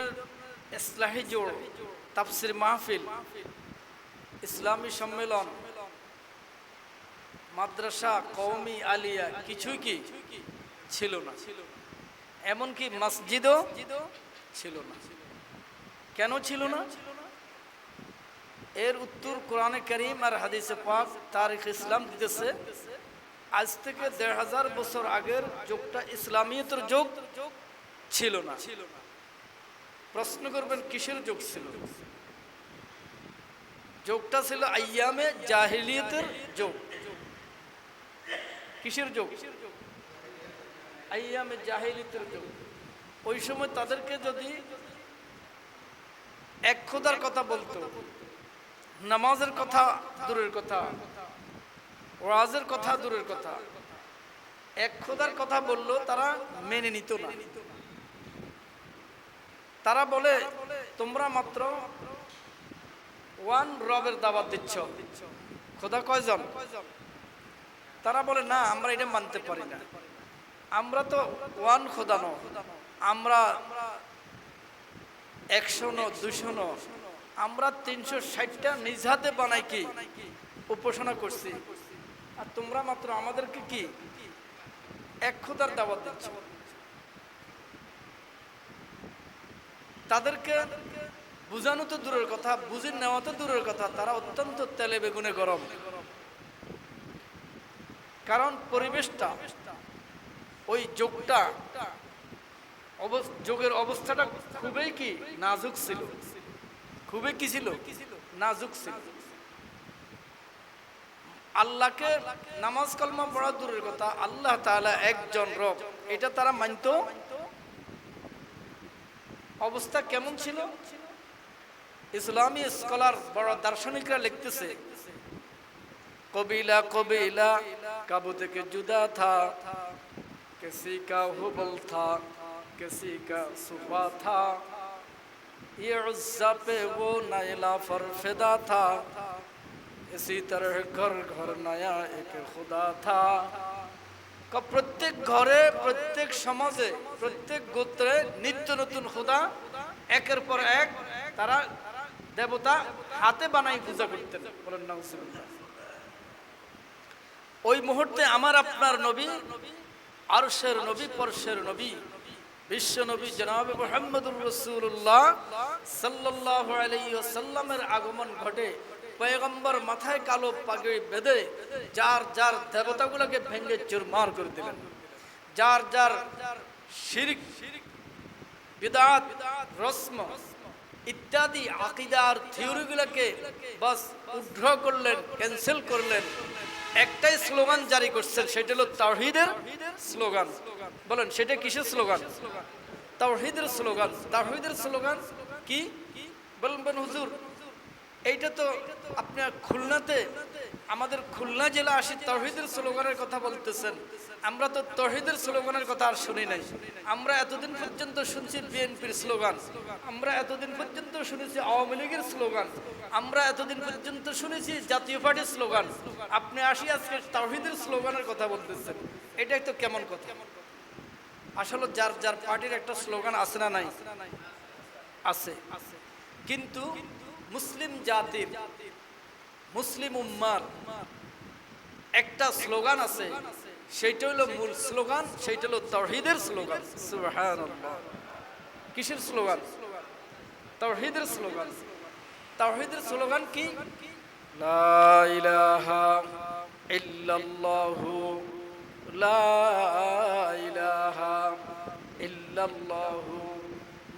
ধরনের ইসলাহি জোড় তাফসির মাহফিল, ইসলামী সম্মেলন, মাদ্রাসা, কওমি আলিয়া কিছুই কি ছিল না। এমনকি মসজিদও ছিল না। কেন ছিল না? এর উত্তর কোরআনে করিম আর হাদিসে পাক তারিখ ইসলাম দিতেছে, আজ থেকে দেড় হাজার বছর আগের যুগটা ইসলামিয়তের যুগ ছিল না। প্রশ্ন করবেন, কিসের যুগ ছিল? যোগটা ছিল আইয়ামে জাহিলিয়তের যোগ। কিসের যোগ? আইয়ামে জাহিলিয়তের যোগ। ওই সময় তাদেরকে যদি এক খোদার কথা বলতো, নামাজের কথা দূরের কথা, ওয়াজের কথা দূরের কথা, এক খোদার কথা বলল তারা মেনে নিত না। তারা বলে, তোমরা মাত্র ওয়ান রবের দাবাত দিচ্ছ। খোদা কয়জন? তারা বলে, না, আমরা এটা মানতে পারি না। আমরা তো ওয়ান খোদা ন আমরা একশো ন, দুশো ন। আমরা তিনশো ষাটটা নিজ হাতে বানাই কি? উপাসনা করছি। আর তোমরা মাত্র আমাদেরকে কি? এক খোদার দাবাত দিচ্ছ। তাদেরকে বুঝানো তো দূরের কথা, বুঝে নেওয়া তো দূরের কথা, তারা অত্যন্ত তেলে বেগুনে গরম। কারণ পরিবেশটা, ওই যোগটা যোগের অবস্থাটা খুবই কি নাজুক ছিল। খুবই কি ছিল? নাজুক ছিল। আল্লাহকে নামাজ কলমা পড়া দূরের কথা, আল্লাহ তাআলা একজন রব, এটা তারা মানতো অবস্থা কেমন ছিল ইসলামী স্কলার বড় দার্শনিকরা লিখতেছে কবিলা কবিলা কাবু থেকে জুদা থা किसी का हुबल था किसी का सुबह था ये उज्जा पे वो नैला फर फिदा था इसी तरह घर घर नया एक खुदा था ক- প্রত্যেক ঘরে, প্রত্যেক সমাজে, প্রত্যেক গোত্রে নিত্য নতুন খোদা, একের পর এক তারা দেবতা হাতে বানাই পূজা করতেন ওই মুহূর্তে আমার আপনার নবী, আরশের নবী, পরশের নবী, বিশ্ব নবী জনাব মোহাম্মদুর রসুল্লাহ সাল্লাহ আলাইসাল্লামের আগমন ঘটে পয়গম্বর মাথায় কালো পাগড়ি বেঁধে যার যার দেবতাগুলোকে ভেঙে চুরমার করে দিলেন। যার যার শিরিক, বিদাত, রস্ম ইত্যাদি আকিদার থিওরিগুলোকে বাস উদ্র করলেন ক্যান্সেল করলেন। একটাই স্লোগান জারি করছেন, সেটা হলো তাওহীদের স্লোগান। বলেন, সেটা কিসের স্লোগান? তাওহীদের স্লোগান। তাওহীদের স্লোগান কি? বলেন, হুজুর এইটা তো আপনার খুলনাতে, আমাদের খুলনা জেলা আসি তহিদের স্লোগানের কথা বলতেছেন। আমরা তো তহিদের স্লোগানের কথা আর শুনি নাই। আমরা এতদিন পর্যন্ত শুনছি বিএনপির স্লোগান। আমরা এতদিন পর্যন্ত শুনেছি আওয়ামী লীগের স্লোগান। আমরা এতদিন পর্যন্ত শুনেছি জাতীয় পার্টির স্লোগান। আপনি আসি আজকে তাহিদের স্লোগানের কথা বলতেছেন। এটাই তো কেমন কথা? আসলে যার যার পার্টির একটা স্লোগান আছে না নাই? আছে। কিন্তু মুসলিম জাতির, মুসলিম উম্মার একটা স্লোগান আছে। সেইটা হলো মূল স্লোগান, সেইটা হলো তৌহিদের স্লোগান। কিসের স্লোগান? তৌহিদের স্লোগান। তৌহিদের স্লোগান কি?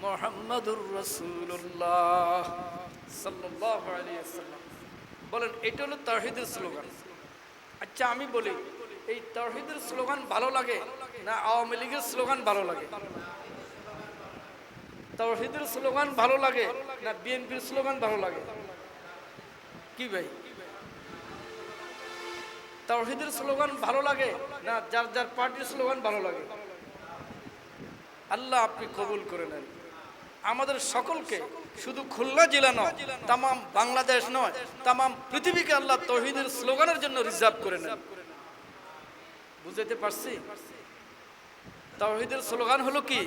মুহাম্মাদুর সাল্লাল্লাহু বলেন, এটা হলো তাওহীদের স্লোগান। আচ্ছা আমি বলি, এই তাওহীদের স্লোগান ভালো লাগে না আওয়ামী লীগের স্লোগান ভালো লাগে? তাওহীদের স্লোগান ভালো লাগে না বিএনপির স্লোগান ভালো লাগে? কি ভাই? তাওহীদের স্লোগান ভালো লাগে না যার যার পার্টির স্লোগান ভালো লাগে? আল্লাহ আপনি কবুল করে নেন। আমাদের সকলকে শুধু খুলনা জেলা নয় তাম বাংলাদেশ নয় তাম পৃথিবীকে আল্লাহ তহিদের স্লোগানের জন্য রিজার্ভ করে নেন। বুঝতে পারছি? তাওহীদের স্লোগান হলো কি?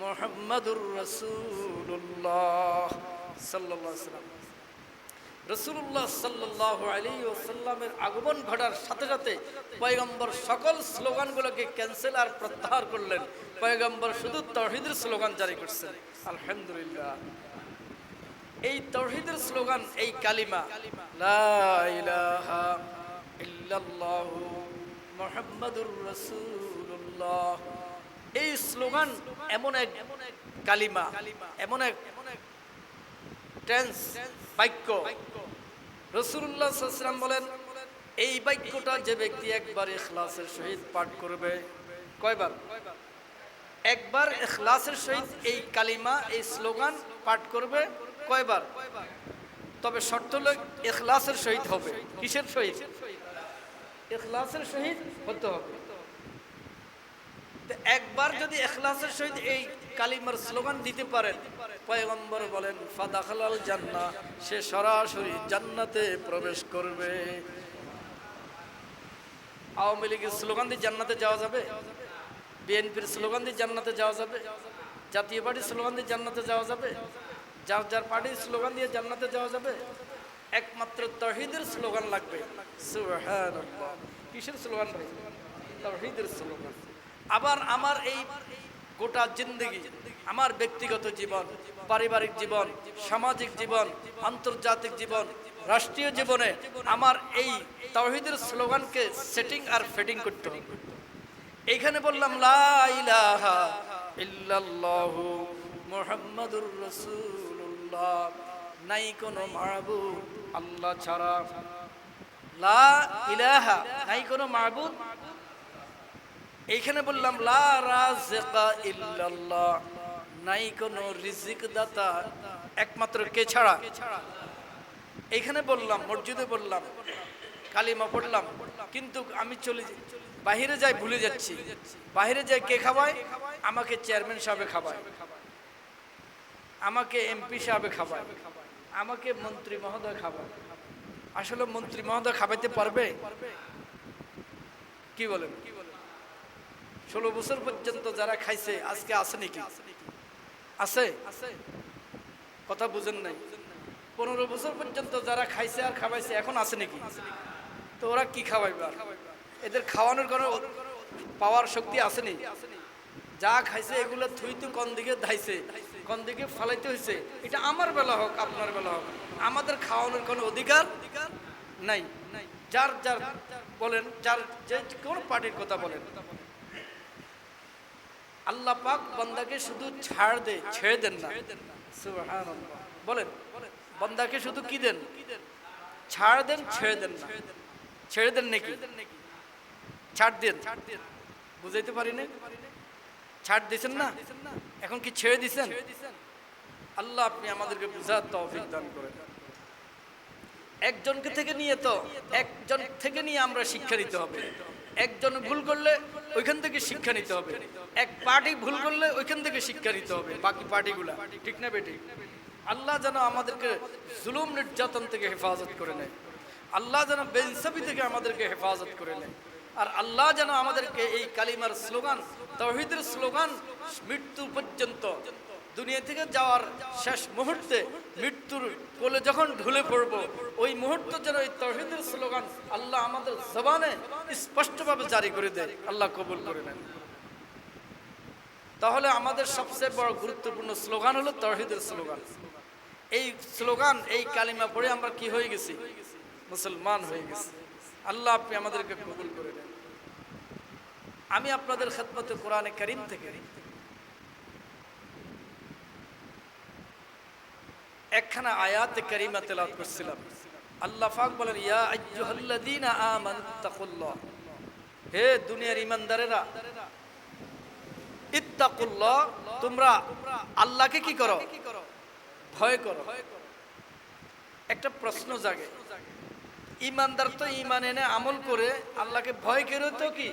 মুহাম্মাদুর আলাইহি ওয়াসাল্লাম। রসুল্লাহ সাল্লাহ আলী ওসাল্লামের আগমন ঘটার সাথে সাথে পয়গম্বর সকল স্লোগানগুলোকে ক্যান্সেল আর প্রত্যাহার করলেন। পয়গম্বর শুধু তহিদের স্লোগান জারি করছেন। আলহামদুলিল্লাহ। এই তৌহিদের স্লোগান, এই কালিমা এই স্লোগান এমন এক কালিমা, এমন এক টেন্স বাক্য রসুল্লাহ সাল্লাম বলেন, এই বাক্যটা যে ব্যক্তি একবার এখলাসের সহিত পাঠ করবে। কয়বার? একবার এখলাসের সহিত এই কালিমা, এই স্লোগান পাঠ করবে কয়বার? তবে শর্ত এখলাসের সহিত হবে। কিসের সহিত? এখলাসের সহিত হতে হবে। একবার যদি ইখলাসের সহিত এই কালিমার স্লোগান দিতে পারেন, পয়গম্বর বলেন, ফাদাখালাল জান্নাহ সে সরাসরি জান্নাতে প্রবেশ করবে। আওয়ামী লীগের স্লোগান দিয়ে জান্নাতে যাওয়া যাবে? বিএনপির স্লোগান দিয়ে জান্নাতে যাওয়া যাবে? জাতীয় পার্টির স্লোগান দিয়ে জান্নাতে যাওয়া যাবে? যার যার পার্টির স্লোগান দিয়ে জান্নাতে যাওয়া যাবে? একমাত্র তহিদের স্লোগান লাগবে। কিসের স্লোগান তহিদের স্লোগান। আবার আমার এই গোটা জিন্দগি, আমার ব্যক্তিগত জীবন, পারিবারিক জীবন, সামাজিক জীবন, আন্তর্জাতিক জীবন, রাষ্ট্রীয় জীবনে আমার এই তাওহিদের স্লোগানকে সেটিং আর ফিটিং করতে এইখানে বললাম, লা ইলাহা ইল্লাল্লাহু মুহাম্মাদুর রাসূলুল্লাহ। নাই কোনো মাবুদ আল্লাহ ছাড়া। লা ইলাহা, নাই কোনো মাবুদ এইখানে বললাম নাই কোনো দাতা একমাত্র কে ছাড়া? এইখানে বললাম, মসজিদে বললাম, কালিমা পড়লাম, কিন্তু আমি চলে বাহিরে যাই ভুলে যাচ্ছি। বাহিরে যাই কে খাওয়ায়? আমাকে চেয়ারম্যান সাহেবে খাওয়ায়। আমাকে এমপি সাহেবে খাওয়ায়। আমাকে মন্ত্রী মহোদয় খাওয়ায়। আসলে মন্ত্রী মহোদয় খাবাইতে পারবে? কি বলেন? ষোলো বছর পর্যন্ত যারা খাইছে, আজকে আছে নাকি? আছে? কথা বুঝেন নাই। পনেরো বছর পর্যন্ত যারা খাইছে আর খাওয়াইছে, এখন আছে নাকি? তো ওরা কি খাওয়াইবে এদের খাওয়ানোর কোনো পাওয়ার শক্তি আসেনি যা খাইছে, এগুলো থুই তো কোন দিকে ধাইছে, কোন দিকে ফালাইতে হয়েছে এটা আমার বেলা হোক, আপনার বেলা হোক। আমাদের খাওয়ানোর কোনো অধিকার নাই। যার যার বলেন, যার যে কোনো পার্টির কথা বলেন। আল্লাহ পাক বান্দাকে শুধু ছাড় দে, ছেড়ে দেন না। বলেন, বান্দাকে শুধু কি দেন? ছাড় দেন, ছেড়ে দেন না। ছেড়ে দেন নাকি? ছাড় দেন। বুঝাইতে পারি না ছাড় দিছেন না? এখন কি ছেড়ে দিছেন? আল্লাহ আপনি আমাদেরকে বুঝার তৌফিক দান করেন। একজনকে থেকে নিয়ে তো, একজন থেকে নিয়ে আমরা শিক্ষা নিতে হবে। একজন ভুল করলে ওইখান থেকে শিক্ষা নিতে হবে। এক পার্টি ভুল করলে ওইখান থেকে শিক্ষা নিতে হবে, বাকি পার্টিগুলা। ঠিক না বেটি? আল্লাহ যেন আমাদেরকে জুলুম নির্যাতন থেকে হেফাজত করে নেয়। আল্লাহ যেন বেইনসাফি থেকে আমাদেরকে হেফাজত করে নেয়। আর আল্লাহ যেন আমাদেরকে এই কালিমার স্লোগান, তৌহিদের স্লোগান মৃত্যু পর্যন্ত দুনিয়া থেকে যাওয়ার শেষ মুহূর্তে মৃত্যুর কোলে যখন ঢুলে পড়ব, ওই মুহূর্ত যেন এই তৌহিদের স্লোগান আল্লাহ আমাদের জবানে স্পষ্টভাবে জারি করে দেয় আল্লাহ কবুল করে নেন। তাহলে আমাদের সবচেয়ে বড় গুরুত্বপূর্ণ স্লোগান হলো তৌহিদের স্লোগান। এই স্লোগান, এই কালিমা পড়ে আমরা কি হয়ে গেছি? মুসলমান হয়ে গেছি। আল্লাহ আপনি আমাদেরকে কবুল করে দেন আমি আপনাদের খেদমতে কোরআনে করিম থেকে একখানা আয়াত করিমা তেলাওয়াত করছিলাম। আল্লাহ পাক বলেন, ইয়া আইয়ুহাল্লাযীনা হে দুনিয়ার ইমানদারেরা ইত্তাকুল্লাহ, তোমরা আল্লাহকে কি করো? ভয় করো। একটা প্রশ্ন জাগে। ইমানদার তো ইমান এনে আমল করে আল্লাহকে ভয় করে তো কি?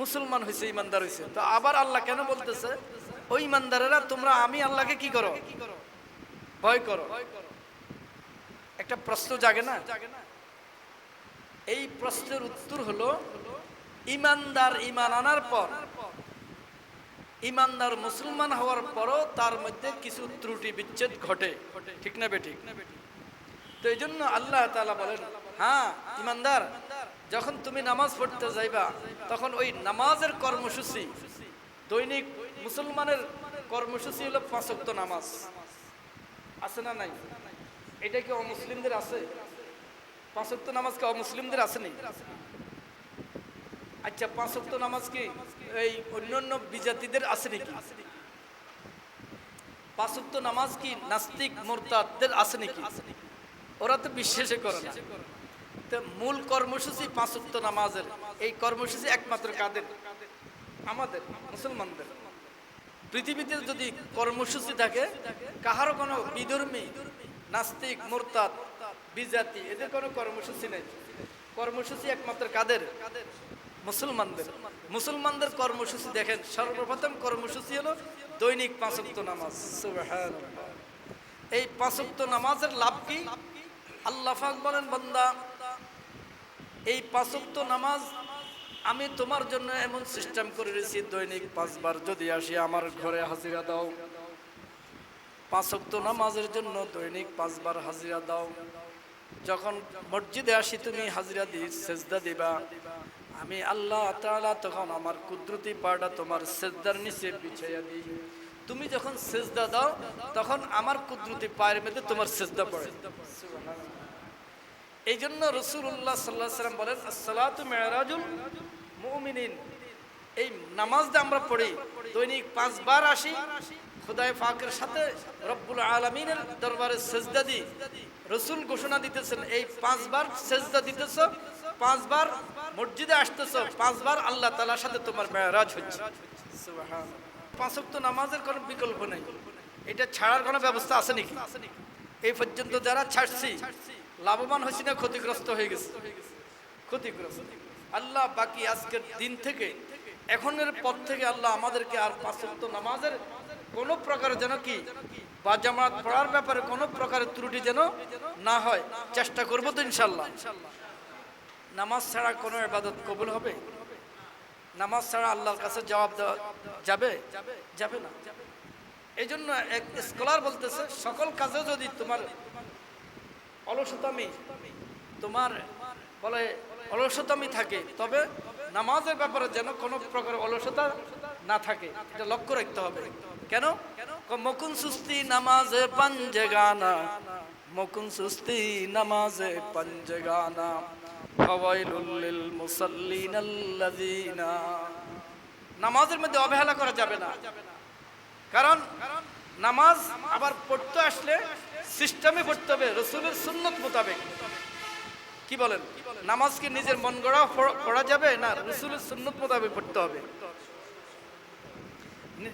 মুসলমান হয়েছে ইমানদার হয়েছে তো আবার আল্লাহ কেন বলতেছে? ওই ইমানদারেরা তোমরা আমি আল্লাহকে কি করো? ভয় করো। একটা প্রশ্ন জাগে না? এই প্রশ্নের উত্তর হলো, ইমানদার ইমান আনার পর, ইমানদার মুসলমান হওয়ার পরও তার মধ্যে কিছু ত্রুটি বিচ্ছেদ ঘটে। ঠিক না বেঠিক? তো এই জন্য আল্লাহ তাআলা বলেন হ্যাঁ ইমানদার, যখন তুমি নামাজ পড়তে যাইবা, তখন ওই নামাজের কর্মসূচি, দৈনিক মুসলমানের কর্মসূচি হলো পাঁচক্ত নামাজ। আছে না নাই? এটা কি অমুসলিমদের আছে? পাঁচক্ত নামাজ কি অমুসলিমদের আছে নেই আচ্ছা পাঁচক্ত নামাজ কি এই অন্যান্য বিজাতিদের আছে নাকি? পাঁচক্ত নামাজ কি নাস্তিক মোরতাদের আছে নাকি? ওরা তো বিশ্বাসে করে না। তো মূল কর্মসূচি পাঁচক্ত নামাজের। এই কর্মসূচি একমাত্র কাদের? আমাদের, মুসলমানদের। পৃথিবীতে যদি কর্মসূচি থাকে, কাহারও কোনো বিধর্মী, নাস্তিক, মোরতাদ, বিজাতি, এদের কোনো কর্মসূচি নেই। কর্মসূচি একমাত্র কাদের? মুসলমানদের। মুসলমানদের কর্মসূচি দেখেন, সর্বপ্রথম কর্মসূচি হলো দৈনিক পাঁচক্ত নামাজ। এই পাঁচক্ত নামাজের লাভ কি? আল্লাহ বলেন, বন্দা, এই পাঁচক্ত নামাজ আমি তোমার জন্য এমন সিস্টেম করে রেখেছি, দৈনিক পাঁচবার যদি আসি আমার ঘরে হাজিরা দাও। পাঁচক্ত নামাজের জন্য দৈনিক পাঁচবার হাজিরা দাও। যখন মসজিদে আসি তুমি হাজিরা দি, সেজদা দিবা। আমি আল্লাহ তাআলা তখন আমার কুদরতি পাড়া তোমার সেজদার নিচে বিছাইয়া দিই। তুমি যখন সেজদা দাও, তখন আমার কুদরতি পায়ের মধ্যে তোমার সেজদা পড়ে। এই জন্য রসুল্লাহ সাল্লাহ সাল্লাম বলেন, আসসালাতু মেয়ারাজুল মুমিনিন। এই নামাজটা আমরা পড়ি, দৈনিক পাঁচবার আসি। খুদায় ফাকের সাথে রব্বুল আলমিনের দরবারে সেজদা দিই। রসুল ঘোষণা দিতেছেন, এই পাঁচবার সেজদা দিতেছ, পাঁচবার মসজিদে আসতেছ, পাঁচবার আল্লাহ তালার সাথে তোমার মেয়ারাজ হচ্ছে। পাঁচক্ত নামাজের কোনো বিকল্প নেই। এটা ছাড়ার কোনো ব্যবস্থা আছে নাকি? এই পর্যন্ত যারা ছাড়ছি লাভবান হয়েছি না, ক্ষতিগ্রস্ত হয়ে গেছে। ক্ষতিগ্রস্ত। আল্লাহ বাকি আজকের দিন থেকে, এখনের পর থেকে আল্লাহ আমাদেরকে আর পাঁচক্ত নামাজের কোনো প্রকার যেন কি, বা জামাত পড়ার ব্যাপারে কোনো প্রকারের ত্রুটি যেন না হয়, চেষ্টা করব তো ইনশাল্লাহ নামাজ ছাড়া কোনো ইবাদত কবুল হবে? নামাজ ছাড়া আল্লাহর কাছে জবাব দেওয়া যাবে? যাবে না। এই জন্য এক স্কলার বলতেছে, সকল কাজে যদি তোমার অলসতামি। তোমার বলে অলসতামি থাকে, তবে নামাজের ব্যাপারে যেন কোনো প্রকার অলসতা না থাকে, এটা লক্ষ্য রাখতে হবে। কেন? মকুন সুস্তি নামাজে পাঞ্জে গানা, মকুন সুস্তি নামাজে পাঞ্জে গানা, ফাওয়াইলুল লিল মুসাল্লিনাল্লাযিনা। নামাজের মধ্যে অবহেলা করা যাবে না। কারণ নামাজ আবার পড়তে আসলে সিস্টেমে পড়তে হবে, রসুলের সুন্নত মোতাবেক। কি বলেন? নামাজকে নিজের মন গড়া পড়- যাবে না রসুলের সুন্নত মোতাবেক পড়তে হবে?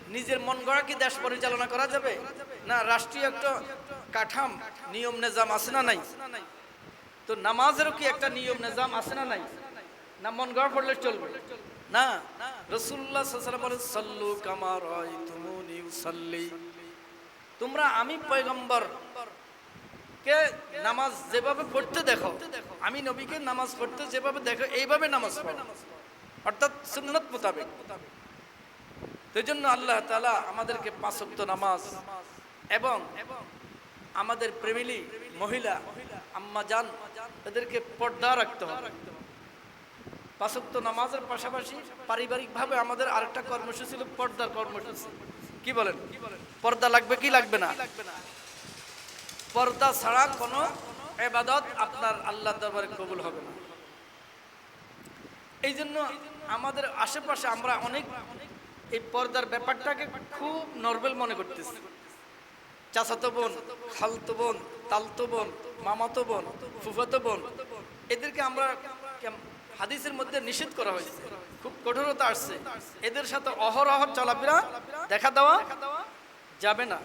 নিজের মন গড়া কি দেশ পরিচালনা করা যাবে? না রাষ্ট্রীয় একটা কাঠাম, নিয়ম নিজাম আছে না নাই? তো নামাজেরও কি একটা নিয়ম নিজাম আছে না নাই? না মন গড়া পড়লে চলবে? না। রসুল্লাহ বলেন, সাল্লু কামার তোমরা আমি পয়গম্বর কে নামাজ যেভাবে পড়তে দেখো, আমি নবীকে নামাজ পড়তে যেভাবে দেখো, এইভাবে নামাজ অর্থাৎ সুন্নত মোতাবেক। তো জন্য আল্লাহ তাআলা আমাদেরকে পাঁচক্ত নামাজ এবং আমাদের প্রেমিলি, মহিলা, আম্মা জান এদেরকে পর্দা রাখতে হবে। পাঁচক্ত নামাজের পাশাপাশি পারিবারিকভাবে আমাদের আরেকটা কর্মসূচি ছিল পর্দার কর্মসূচি। কি বলেন? পর্দা লাগবে কি লাগবে না লাগবে না? পর্দা ছাড়া কোনো এবাদত আপনার আল্লাহ দরবারে কবুল হবে না। এই জন্য আমাদের আশেপাশে আমরা অনেক এই পর্দার ব্যাপারটাকে খুব নর্মাল মনে করতেছি। চাচাতো বোন, খালতো বোন, তালতো বোন, মামাতো বোন, ফুফাতো বোন, এদেরকে আমরা হাদিসের মধ্যে নিষেধ করা হয়েছে। খুব কঠোরতা আসছে। এদের সাথে অহরহ চলাফেরা দেখা দেওয়া যাবে না।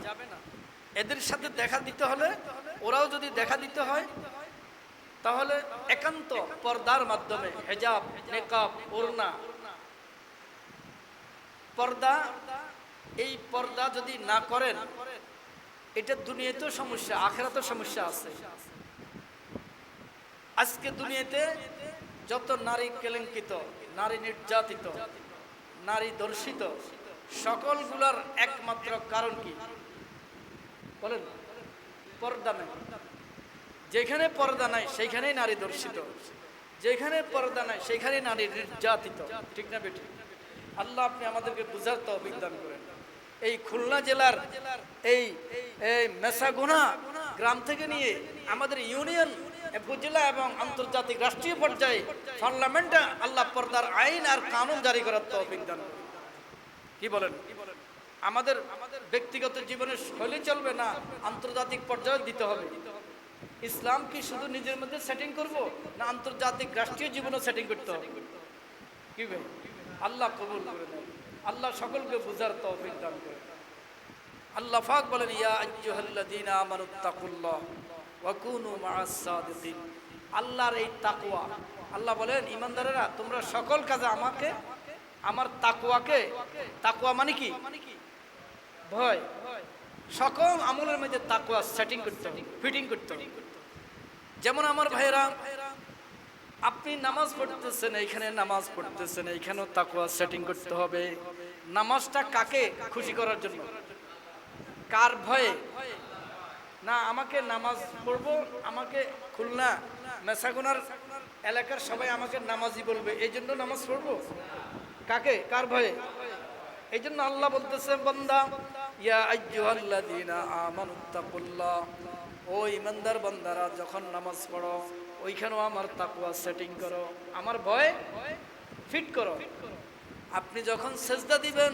এদের সাথে দেখা দিতে হলে ওরাও যদি দেখা দিতে হয়, তাহলে একান্ত পর্দার মাধ্যমে হেজাব, নেকাব, ওড়না, পর্দা, এই পর্দা যদি না করেন, এটা দুনিয়াতেও সমস্যা, আখেরাতেও সমস্যা আছে। আজকে দুনিয়াতে যত নারী কেলেঙ্কিত, নারী নির্যাতিত, নারী দর্শিত, সকলগুলোর একমাত্র কারণ কি? বলেন পর্দা নাই। যেখানে পর্দা নাই, সেইখানেই নারী দর্শিত। যেখানে পর্দা নাই সেখানেই নারী নির্যাতিত। ঠিক না বেটি আল্লাহ আপনি আমাদেরকে বুঝার তো অভিজ্ঞান করেন। এই খুলনা জেলার এই এই মেসাগুনা গ্রাম থেকে নিয়ে আমাদের ইউনিয়ন, উপজেলা এবং আন্তর্জাতিক রাষ্ট্রীয় পর্যায়ে পার্লামেন্টে আল্লাহ পর্দার আইন আর কানুন জারি করার তো অভিজ্ঞান করেন। কি বলেন? আমাদের আমাদের ব্যক্তিগত জীবনের শৈলী চলবে না, আন্তর্জাতিক পর্যায়ে দিতে হবে। ইসলাম কি শুধু নিজের মধ্যে সেটিং করব, না আন্তর্জাতিক রাষ্ট্রীয় জীবনে সেটিং করতে হবে? কি ভাই? আল্লাহ কবুল করে নেন। আল্লাহ সকলকে বুঝার তৌফিক দান করে আল্লাহ ফাক বলেন, ইয়া আল্লাহর এই তাকওয়া, আল্লাহ বলেন, ইমানদারেরা, তোমরা সকল কাজে আমাকে, আমার তাকওয়াকে, তাকওয়া মানে কি? ভয়। সকল আমলের মধ্যে তাকওয়া সেটিং করতে হবে ফিটিং করতে হবে। যেমন আমার ভাইরা আপনি নামাজ পড়তেছেন, এইখানে নামাজ পড়তেছেন, এইখানেও তাকওয়া সেটিং করতে হবে। নামাজটা কাকে খুশি করার জন্য? কার ভয়ে? না, আমাকে নামাজ পড়ব, আমাকে খুলনা, মেসাগুনার এলাকার সবাই আমাকে নামাজি বলবে, এই জন্য নামাজ পড়ব? কাকে? কার ভয়ে? এই জন্য আল্লাহ বলতেছে, বান্দা ইয়া আইয়ুহাল্লাযীনা আমানুত্তাকুল্লাহ ও ইমানদার বান্দারা, যখন নামাজ পড়ো, ওইখানেও আমার তাকওয়া সেটিং করো। আমার ভয় ফিট করো। আপনি যখন সেজদা দিবেন,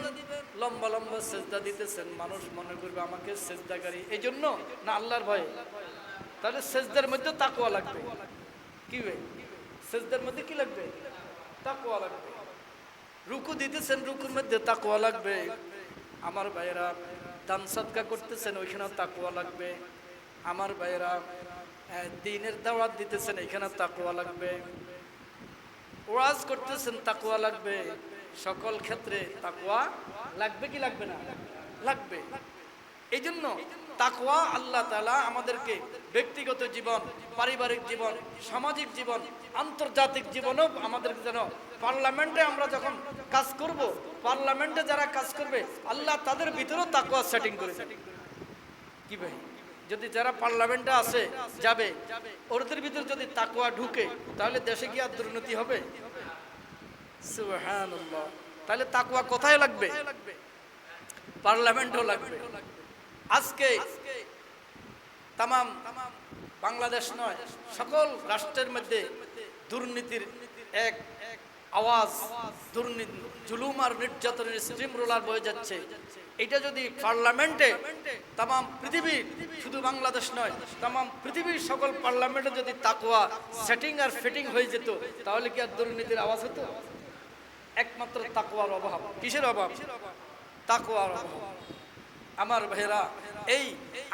লম্বা লম্বা সেজদা দিতেছেন, মানুষ মনে করবে আমাকে সেজদাকারী। এই জন্য না, আল্লাহর ভয়ে। তাহলে সেজদার মধ্যে তাকুয়া লাগবে। কি সেজদার মধ্যে কি লাগবে? তাকওয়া লাগবে। রুকু দিতেছেন, রুকুর মধ্যে তাকুয়া লাগবে। আমার ভাইয়েরা দান সদকা করতেছেন ওইখানে তাকুয়া লাগবে। আমার ভাইয়েরা দিনের দাওয়াত দিতেছেন এখানে তাকুয়া লাগবে। ওয়াজ করতেছেন তাকুয়া লাগবে। সকল ক্ষেত্রে তাকুয়া লাগবে কি লাগবে না? লাগবে। এই জন্য তাকওয়া আল্লাহ তালা আমাদেরকে ব্যক্তিগত জীবন, পারিবারিক জীবন, সামাজিক জীবন, আন্তর্জাতিক জীবনও আমাদেরকে যেন পার্লামেন্টে আমরা যখন কাজ করব, পার্লামেন্টে যারা কাজ করবে, আল্লাহ তাদের ভিতরেও তাকওয়া সেটিং করে। কি ভাই? যদি যারা পার্লামেন্টে আছে যাবে, ওদের ভিতরে যদি তাকওয়া ঢুকে, তাহলে দেশে কি আর দুর্নীতি হবে? তাহলে তাকুয়া কোথায় লাগবে? পার্লামেন্টও লাগবে। আজকে তামাম বাংলাদেশ নয়, সকল রাষ্ট্রের মধ্যে দুর্নীতির এক আওয়াজ, দুর্নীতি, জুলুম আর নির্যাতনের স্ট্রিম রোলার বয়ে যাচ্ছে। এটা যদি পার্লামেন্টে তামাম পৃথিবী শুধু বাংলাদেশ নয়, তামাম পৃথিবীর সকল পার্লামেন্টে যদি তাকওয়া সেটিং আর ফিটিং হয়ে যেত, তাহলে কি আর দুর্নীতির আওয়াজ হতো? একমাত্র তাকওয়ার অভাব। কিসের অভাব? তাকওয়ার অভাব। আমার ভাইরা এই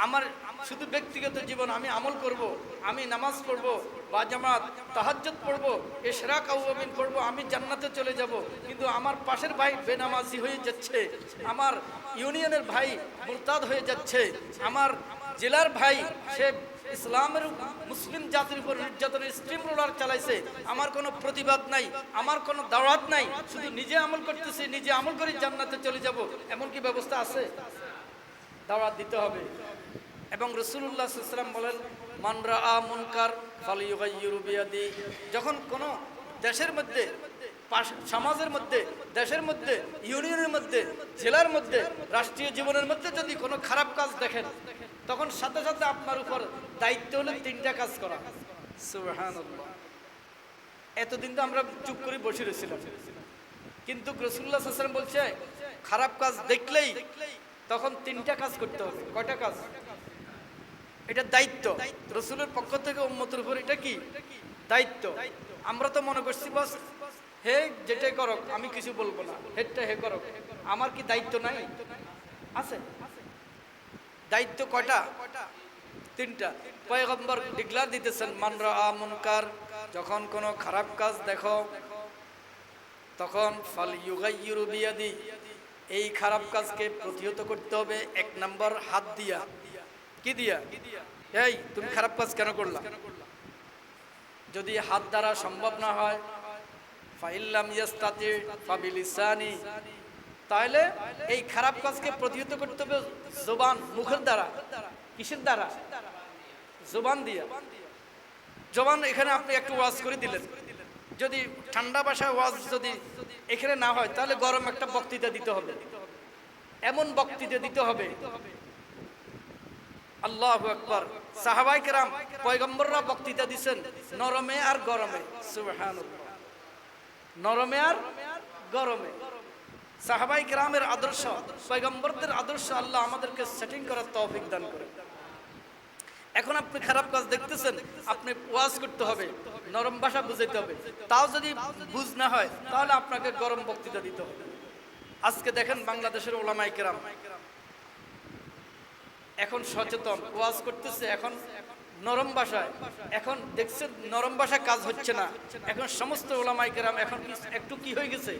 আমার শুধু ব্যক্তিগত জীবন আমি আমল করব, আমি নামাজ পড়ব, বা জামাত, তাহাজ্জুদ পড়ব ইশরাক আউয়াবিন পড়ব, আমি জান্নাতে চলে যাব। কিন্তু আমার পাশের ভাই বেনামাজি হয়ে যাচ্ছে, আমার ইউনিয়নের ভাই মুরতাদ হয়ে যাচ্ছে, আমার জেলার ভাই, সে ইসলামের মুসলিম জাতির উপর নির্যাতনের স্ট্রিম রোলার চালাইছে, আমার কোনো প্রতিবাদ নাই, আমার কোনো দাওয়াত নাই, শুধু নিজে আমল করতেছি, নিজে আমল করে জান্নাতে চলে যাব, এমন কি ব্যবস্থা আছে? দাওয়াত দিতে হবে। এবং রসুল্লাহ সাল্লাম বলেন মানরা আ মুনকার ফালিউগাইয়ুরু বিয়াদি। যখন কোনো দেশের মধ্যে সমাজের মধ্যে, দেশের মধ্যে, ইউনিয়নের মধ্যে, জেলার মধ্যে, রাষ্ট্রীয় জীবনের মধ্যে যদি কোনো খারাপ কাজ দেখেন, তখন সাথে সাথে আপনার উপর দায়িত্ব হলো তিনটা কাজ করা। এতদিন তো আমরা চুপ করে বসে রয়েছিলাম। কিন্তু রসুল্লাহ বলছে, খারাপ কাজ দেখলেই তখন তিনটা কাজ করতে হবে। কয়টা কাজ? এটা দায়িত্ব। রসুলের পক্ষ থেকে উম্মতের উপর এটা কি? দায়িত্ব। আমরা তো মনে করছি, বাস, হে, যেটাই করক, আমি কিছু বলব না। হেডটা হে করক। আমার কি দায়িত্ব নাই? আছে। দায়িত্ব কয়টা? তিনটা। পয়গম্বর ডিক্লার দিতেছেন, মানরা মুনকার, যখন কোনো খারাপ কাজ দেখো, তখন ফাল ইউগাইয়ুরু বিয়াদি। এই খারাপ কাজকে প্রতিহত করতে হবে। এক নাম্বার, হাত দিয়া। কি দিয়া? এই, তুমি খারাপ কাজ কেন করলা? যদি হাত দ্বারা সম্ভব না হয় তাহলে এই খারাপ কাজকে প্রতিহত করতে হবে জোবান, মুখের দ্বারা। কিসের দ্বারা? জোবান দিয়ে। জোবান, এখানে আপনি একটু ওয়াজ করে দিলেন। যদি ঠান্ডা ভাষায় ওয়াজ যদি এখানে না হয়, তাহলে গরম একটা বক্তৃতা দিতে হবে। এমন বক্তৃতা দিতে হবে। আল্লাহ আকবর। সাহাবাই কেরাম, পয়গম্বররা বক্তৃতা দিচ্ছেন নরমে আর গরমে। নরমে আর গরমে। সাহাবাই কেরামের আদর্শ, পয়গম্বরদের আদর্শ আল্লাহ আমাদেরকে সেটিং করার তৌফিক দান করে এখন আপনি খারাপ কাজ দেখতেছেন, আপনি ওয়াজ করতে হবে, নরম ভাষা বুঝাইতে হবে। তাও যদি বুঝ না হয়, তাহলে আপনাকে গরম বক্তৃতা দিতে হবে। আজকে দেখেন বাংলাদেশের ওলামাই কেরাম। এখন সচেতন, ওয়াজ করতেছে, এখন নরম ভাষায়। এখন দেখছেন নরম ভাষা কাজ হচ্ছে না। এখন সমস্ত ওলামাই কেরাম, এখন একটু কি হয়ে গেছে?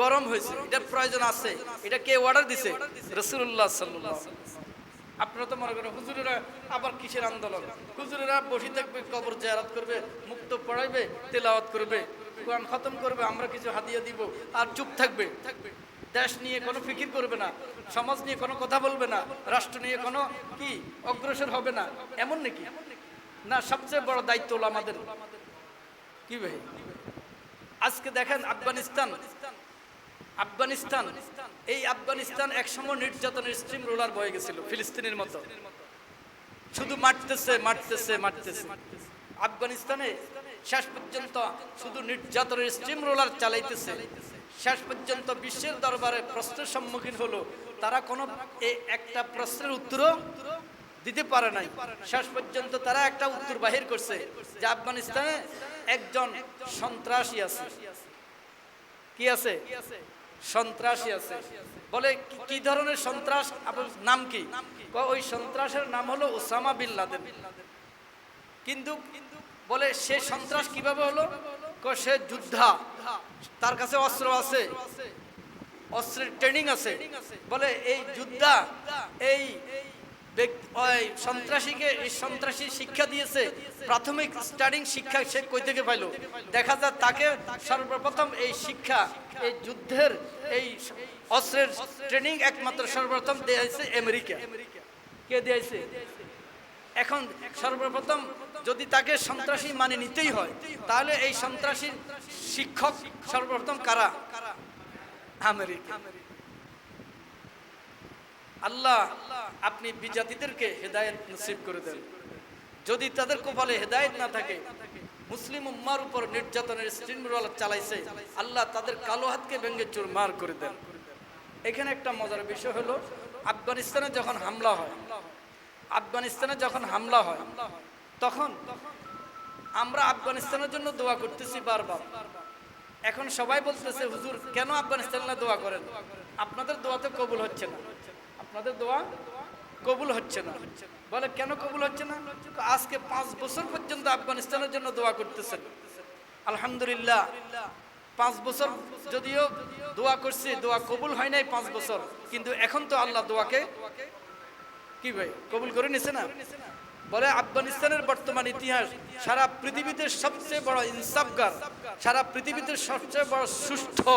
গরম হয়েছে। এটার প্রয়োজন আছে। এটা কে অর্ডার দিছে? রসুল্লাহ সাল্লাহ আপনারা তো মনে করেন হুজুরেরা আবার কিসের আন্দোলন? হুজুরেরা বসে থাকবে, কবর জায়ারাত করবে, মুক্ত পড়াইবে, তেলাওয়াত করবে, কোরআন খতম করবে, আমরা কিছু হাদিয়া দিব, আর চুপ থাকবে। থাকবে দেশ নিয়ে কোনো ফিকির করবে না, সমাজ নিয়ে কোনো কথা বলবে না, রাষ্ট্র নিয়ে কোনো কি অগ্রসর হবে না, এমন নাকি? না, সবচেয়ে বড় দায়িত্ব হলো আমাদের। কি ভাই? আজকে দেখেন আফগানিস্তান আফগানিস্তান। এই আফগানিস্তান একসময় নির্যাতনের স্ট্রিম রোলার বয়ে গেছিল, ফিলিস্তিনের মতো। শুধু মারতেছে মারতেছে মারতেছে। আফগানিস্তানে শেষ পর্যন্ত শুধু নির্যাতনের স্ট্রিম রোলার চালাইতেছে। শেষ পর্যন্ত বিশ্বের দরবারে প্রশ্নের সম্মুখীন হলো, তারা কোনো একটা প্রশ্নের উত্তরও দিতে পারে নাই। শেষ পর্যন্ত তারা একটা উত্তর বাহির করছে যে আফগানিস্তানে একজন সন্ত্রাসী আছে। কি আছে? সন্ত্রাসী আছে। বলে কি- ধরনের সন্ত্রাস? আপনার নাম কি? ওই সন্ত্রাসের নাম হলো ওসামা বিন লাদেন। কিন্তু বলে সে সন্ত্রাস কীভাবে হলো? সে যুদ্ধা। তার কাছে অস্ত্র আছে। অস্ত্রের ট্রেনিং আছে। বলে এই যুদ্ধা, এই সন্ত্রাসীকে সন্ত্রাসী শিক্ষা দিয়েছে। প্রাথমিক স্টার্টিং শিক্ষা সে কই থেকে পাইলো? দেখা যায় তাকে সর্বপ্রথম এই শিক্ষা, এই যুদ্ধের এই অস্ত্রের ট্রেনিং একমাত্র সর্বপ্রথম দিয়েছে আমেরিকা। কে দিয়েছে এখন সর্বপ্রথম যদি তাকে সন্ত্রাসী মানে নিতেই হয়, তাহলে এই সন্ত্রাসীর শিক্ষক সর্বপ্রথম কারা? আমেরিকা। আল্লাহ আপনি বিজাতিদেরকে হেদায়েত নসিব করে দেন। যদি তাদের কপালে হেদায়েত না থাকে, মুসলিম উম্মার উপর নির্যাতনের স্ট্রিমরোল চালাইছে, আল্লাহ তাদের কালো হাতকে ভেঙে চুরমার করে দেন। এখানে একটা মজার বিষয় হলো, আফগানিস্তানে যখন হামলা হয়, আফগানিস্তানে যখন হামলা হয়, তখন আমরা আফগানিস্তানের জন্য দোয়া করতেছি বারবার। এখন সবাই বলতেছে, হুজুর, কেন আফগানিস্তানে দোয়া করেন? আপনাদের দোয়াতে কবুল হচ্ছে না। আপনাদের দোয়া কবুল হচ্ছে না। বলে, কেন কবুল হচ্ছে না? আজকে পাঁচ বছর পর্যন্ত আফগানিস্তানের জন্য দোয়া করতেছেন। আলহামদুলিল্লাহ, পাঁচ বছর যদিও দোয়া করছি, দোয়া কবুল হয় নাই পাঁচ বছর। কিন্তু এখন তো আল্লাহ দোয়াকে কি ভাই, কবুল করে নিছে না? বলে, আফগানিস্তানের বর্তমান ইতিহাস সারা পৃথিবীতে সবচেয়ে বড় ইনসাফগার, সারা পৃথিবীতে সবচেয়ে বড় সুষ্ঠু।